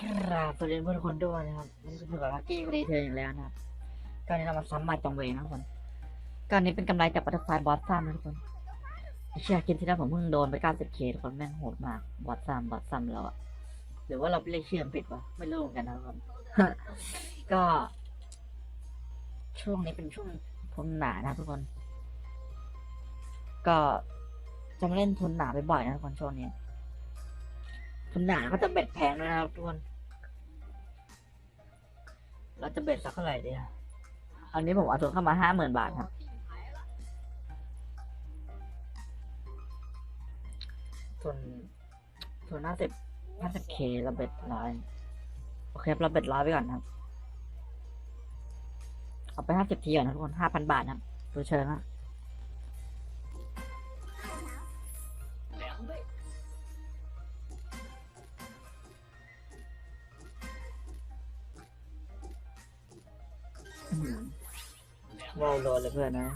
กราบสวัสดีเพื่อนทุกคนด้วยนะครับนี่คือกับลักกี้รีเทิร์นอีกแล้วนะครับตอนนี้เรามาซ้ำมาจองเวนะทุกคนการนี้เป็นกำไรจากบัตเตอร์ฟลายบอสซัมนะทุกคนเชื่อกินที่แล้วผมเพิ่งโดนไป 90k ทุกคนแม่งโหดมากบอสซัมบอสซัมเราอะหรือว่าเราไปเรียกชื่อมันผิดวะไม่รู้เหมือนกันนะทุกคนก็ ช่วงนี้เป็นช่วงทุนหนานะทุกคน ก็จะมาเล่นทุนหนาบ่อยๆนะทุกคนช่วงนี้ ทุนหนาก็จะเบ็ดแพงนะครับทุกคน เราจะเบ็ดสักเท่าไหร่ดีอะอันนี้ผมเอาทุนเข้ามาห้าหมื่นบาทครับทุนทุนห้าสิบห้าสิบเคเราเบ็ดร้อยโอเคครับเราเบ็ดร้อยไปก่อนครับ เอาไปห้าสิบทีก่อนนะทุกคนห้าพันบาทนะครับดูเชิญนะ ว้าวโลเลยเพื่อนนะ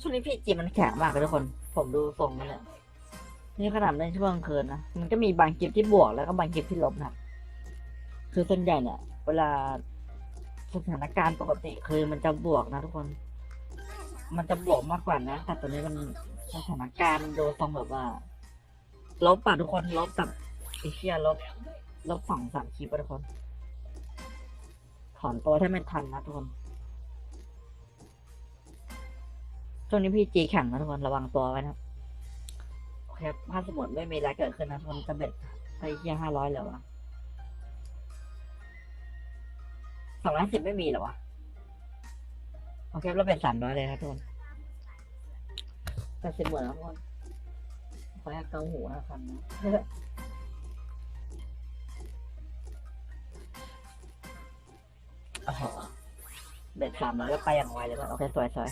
ช่วงนี้พี่จีมันแข็งมากเลยทุกคน ผมดูทรงมันเนี่ยนี่ขนาดเล่นช่วงกลางคืนนะ มันก็มีบางคลิปที่บวกแล้วก็บางคลิปที่ลบนะ คือส่วนใหญ่เนี่ย เวลา สถานการณ์ปกติคือมันจะบวกนะทุกคน มันจะบวกมากกว่านะ แต่ตอนนี้มันสถานการณ์มันดูทรงแบบว่า ลบป่ะทุกคนลบแบบไอเชียลบ ลบสองสามคลิปอะทุกคน ถอนตัวถ้าไม่ทันนะทุกคนช่วงนี้พี่จีแข่งนะทุกคนระวังตัวไว้นะครับโอเคครับถ้าสมมติไม่มีอะไรเกิดขึ้นนะทุกคนจะเบ็ดไปเที่ยห้าร้อยเลยวะ สองร้อยสิบไม่มีหรอวะ โอเคเราเบ็ดสามร้อยเลยครับทุกคนแปดสิบหมดแล้วทุกคนขอแค่เกาหูนะครับนะโอ้โหเบ็ดสามร้อยก็ไปอย่างไวเลยว่ะโอเคสวยสวย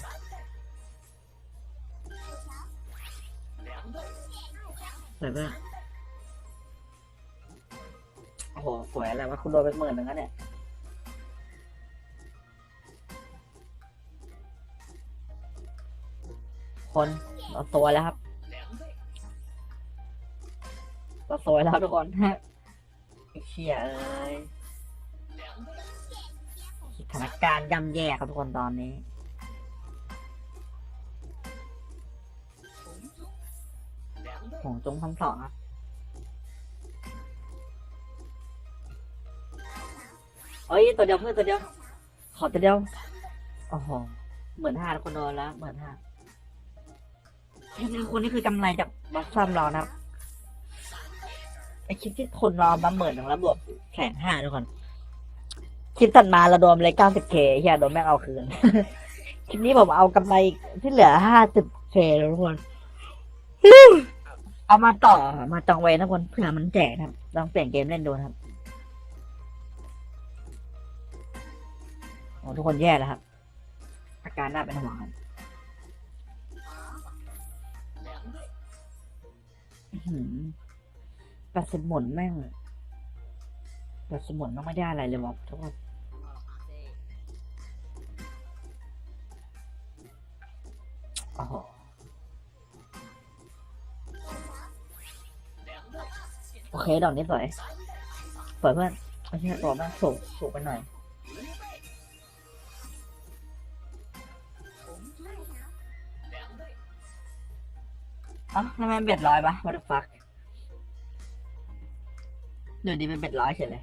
สวยมากโอ้โหสวยอะไรวะคุณโดนไปหมื่นหนึ่งแล้วเนี่ย คนเราสวยแล้วครับเราสวยแล้วทุกคนฮะเชี่ยเอ้ยสถานการณ์ย่ำแย่ครับทุกคนตอนนี้หงจงทั้งสองครับเอ้ยตัวเดียวเพื่อนตัวเดียว ขอตัวเดียวโอ้โหเหมือนห้าคนโดนแล้วเหมือนห้า แค่นี้คนนี้คือกำไรจากบัสซัมเรานะครับไอคลิปที่คนรอมาหมื่นหนึ่งแล้วบวกแสนห้าทุกคนคลิปตัดมาเราโดนเลยเก้าสิบเคเฮียโดนแม่งเอาคืน คลิปนี้ผมเอากำไรที่เหลือห้าสิบเคทุกคน เอามาต่อมาจองไว้นะคนเผื่อมันแจกนะครับลองเปลี่ยนเกมเล่นดูนะครับโอ้ทุกคนแย่แล้วครับ อาการน่าเป็นห่วงครับ แปดสิบหมุนแม่งแปดสิบหมุนแม่งไม่ได้อะไรเลยวะทุกคนโอ้โหโอเค ดอกนี้สวยสวยเพื่อนไอ้เหี้ยตัวแม่งสูงสูงไปหน่อย อ้าทำไมมันเบ็ดร้อยปะ what the fuck เดี๋ยวดีเป็นเบ็ดร้อยเฉยเลย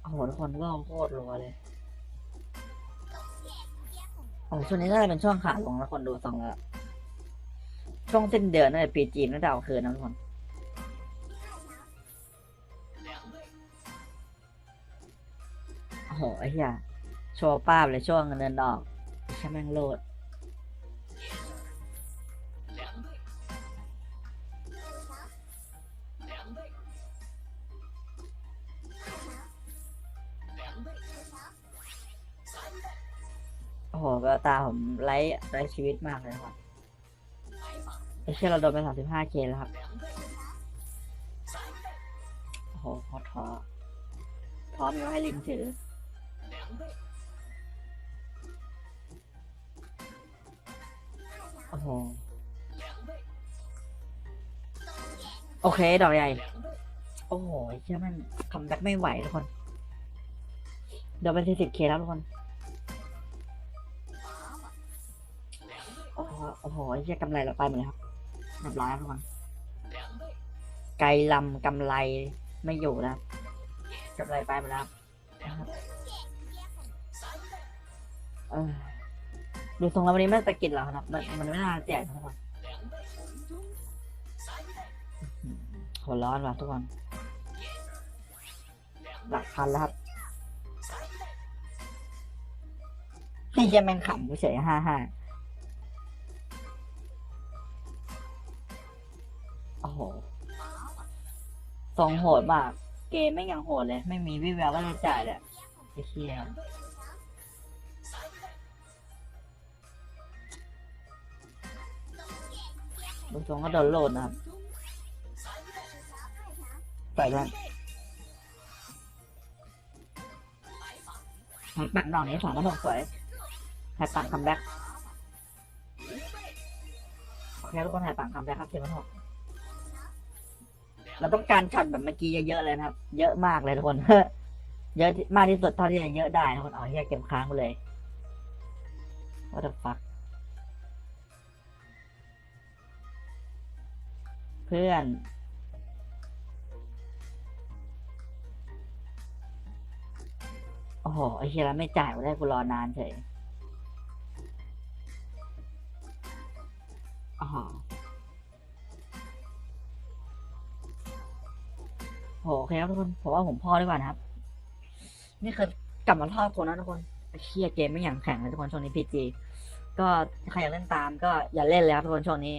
โอ้โหทุกคนก็โคตรรัวเลยโอ้ช่วงนี้น่าจะเป็นช่วงขาลงแล้วคนดูสองแล้วช่วงสิ้นเดือนน่าจะปีจีนน่าจะเอาคืนนะทุกคนโอ้โหไอ้เหี้ย โชว์ป้าบเลยช่วงเงินเดือนออกใช่แม่งโลดโอ้โหแววตาผมไร้ไร้ชีวิตมากเลยครับไอ้เชื่อเราโดนไปสามสิบห้าเคแล้วครับ โอ้โหท้อท้อท้อมีไว้ให้ลิงถือ โอ้โหโอเค ดอกใหญ่ โอ้โหเชื่อมันคัมแบ็กไม่ไหวทุกคน เดี๋ยวเป็นสี่สิบเคแล้วทุกคน โอ้โหโอ้โหเชื่อกำไรเราไปหมดเลยครับเรียบร้อยแล้วทุกคน ไกลลำกำไรไม่อยู่แล้วกำไรไปหมดแล้วเออ ดูทรงแล้ววันนี้ไม่ตะกิดหรอกครับ มันมันไม่น่าแจกนะทุกคนอื้อหือหัวร้อนว่ะทุกคน หลักพันแล้วครับนี่จะแมงขำกูเฉยห้าห้าโอ้โหทรงโหดมาก เกมไม่ยังโหดเลย ไม่มีวิแววว่าจะจ่ายเลยไอ้เชี่ย ดูทรงก็โดนโหลดนะครับใส่กันปักดอกนี้สองพันหกสวยแฮปปังคัมแบ็กโอเคทุกคนแฮปปังคัมแบ็กครับเจ็ดพันหกเราต้องการช็อตแบบเมื่อกี้เยอะๆเลยนะครับ เยอะมากเลยทุกคน เยอะมากที่สุดเท่าที่จะเยอะได้ทุกคนเอาเฮียเก็บค้างไปเลย what the fuck เพื่อน โอ้โห ไอ้เฮียแล้วไม่จ่ายกูได้กูรอนานเฉยโอ๋อโหโอเคครับทุกคนผมว่าผมพอดีกว่านะครับ นี่คือกลับมาทอดคนนะทุกคนไอ้เชียเกมไม่อย่างแข็งเลยทุกคนช่วงนี้พีจีก็ใครอยากเล่นตามก็อย่าเล่นเลยครับทุกคนช่วงนี้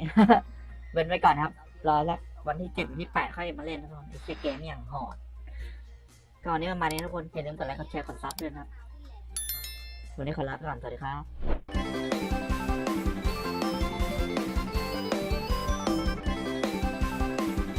เว้นไว้ก่อนครับ รอแล้ววันที่เจ็ดวันที่แปดค่อยมาเล่นนะทุกคนไอ้เชียเกมอย่างหอดก็วันนี้ประมาณนี้ทุกคนอย่าลืมกดไลค์กดแชร์กดซับด้วยนะครับวันนี้ขอลาไปก่อนสวัสดีครับ